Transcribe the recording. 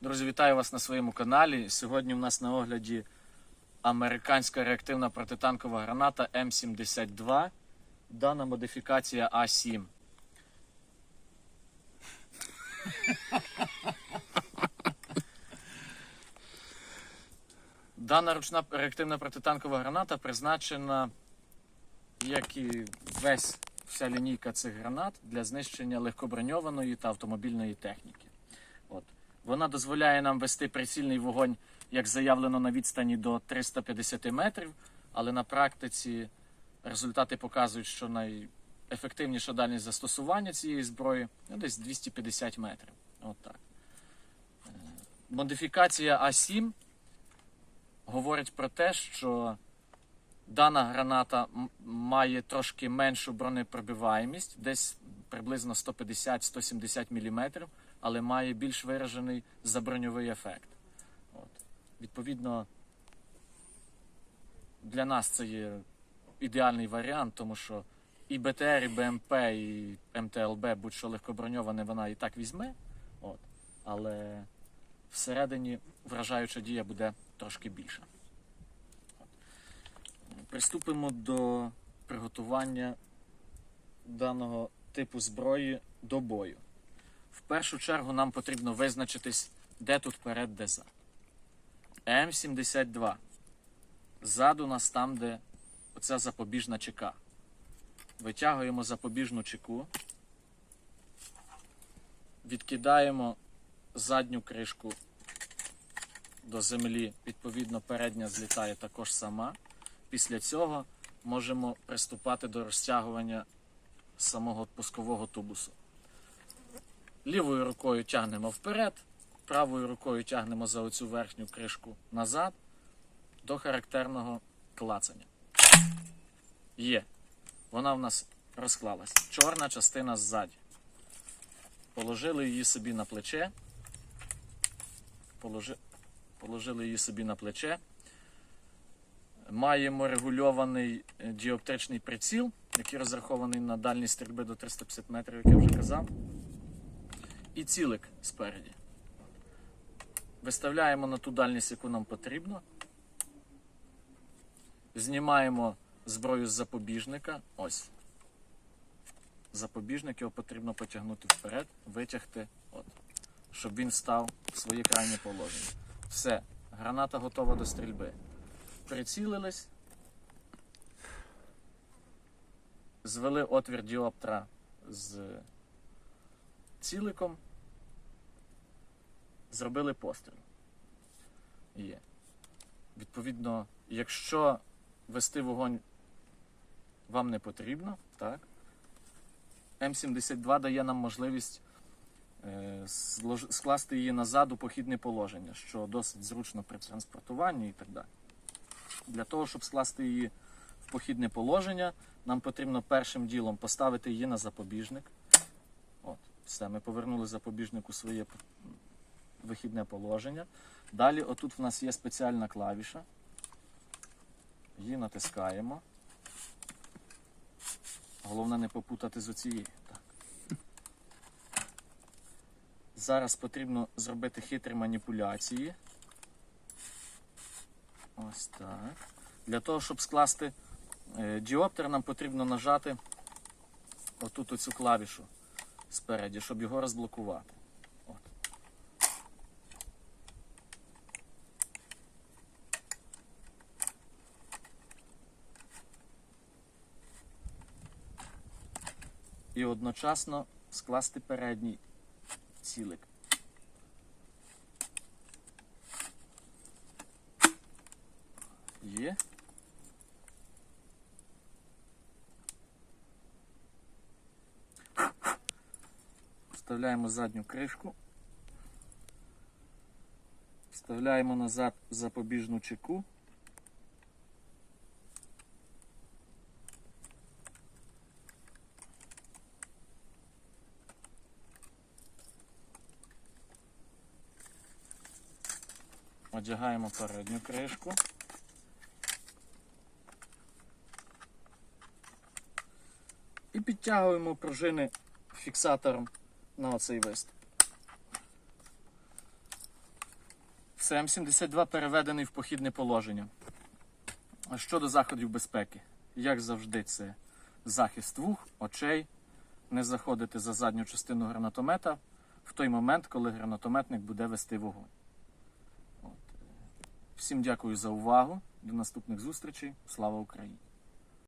Друзі, вітаю вас на своєму каналі. Сьогодні у нас на огляді американська реактивна протитанкова граната М72. Дана модифікація А7. Дана ручна реактивна протитанкова граната призначена, як і весь вся лінійка цих гранат, для знищення легкоброньованої та автомобільної техніки. Вона дозволяє нам вести прицільний вогонь, як заявлено на відстані до 350 метрів, але на практиці результати показують, що найефективніша дальність застосування цієї зброї ну, десь 250 метрів. От так. Е, Модифікація А7 говорить про те, що дана граната має трошки меншу бронепробиваємість, десь приблизно 150-170 мм, але має більш виражений заброньовий ефект. От. Відповідно, для нас це є ідеальний варіант, тому що і БТР, і БМП, і МТЛБ, будь-що легкоброньоване, вона і так візьме. От. Але всередині вражаюча дія буде трошки більша. Приступимо до приготування даного типу зброї до бою. В першу чергу нам потрібно визначитись, де тут перед, де зад. М72. Ззаду нас там, де оця запобіжна чека. Витягуємо запобіжну чеку, відкидаємо задню кришку до землі, відповідно, передня злітає також сама. Після цього можемо приступати до розтягування самого пускового тубусу. Лівою рукою тягнемо вперед, правою рукою тягнемо за оцю верхню кришку назад до характерного клацання. Є. Вона в нас розклалась. Чорна частина ззаді. Положили її собі на плече. Положи... Положили її собі на плече. Маємо регульований е, діоптричний приціл, який розрахований на дальність стрільби до 350 метрів, як я вже казав. І цілик спереді. Виставляємо на ту дальність, яку нам потрібно. Знімаємо зброю з запобіжника. Ось. Запобіжник його потрібно потягнути вперед, витягти, от, щоб він став в своє крайнє положення. Все, граната готова до стрільби. Прицілились. Звели отвір діоптра з ціликом. Зробили постріл. Є. Відповідно, якщо вести вогонь вам не потрібно, так? М72 дає нам можливість е, скласти її назад у похідне положення, що досить зручно при транспортуванні і так далі. Для того, щоб скласти її в похідне положення, нам потрібно першим ділом поставити її на запобіжник. От, все, ми повернули запобіжник у своє вихідне положення. Далі, отут в нас є спеціальна клавіша. Її натискаємо. Головне не попутати з оцією. Так. Зараз потрібно зробити хитрі маніпуляції. Ось так. Для того, щоб скласти е, діоптер, нам потрібно нажати отут оцю клавішу спереді, щоб його розблокувати. І одночасно скласти передній цілик. Є. Вставляємо задню кришку. Вставляємо назад запобіжну чеку. Одягаємо передню кришку. І підтягуємо пружини фіксатором на оцей виступ. Все, М72 переведений в похідне положення. А Щодо заходів безпеки, як завжди, це захист вух, очей, не заходити за задню частину гранатомета в той момент, коли гранатометник буде вести вогонь. Всім дякую за увагу. До наступних зустрічей. Слава Україні!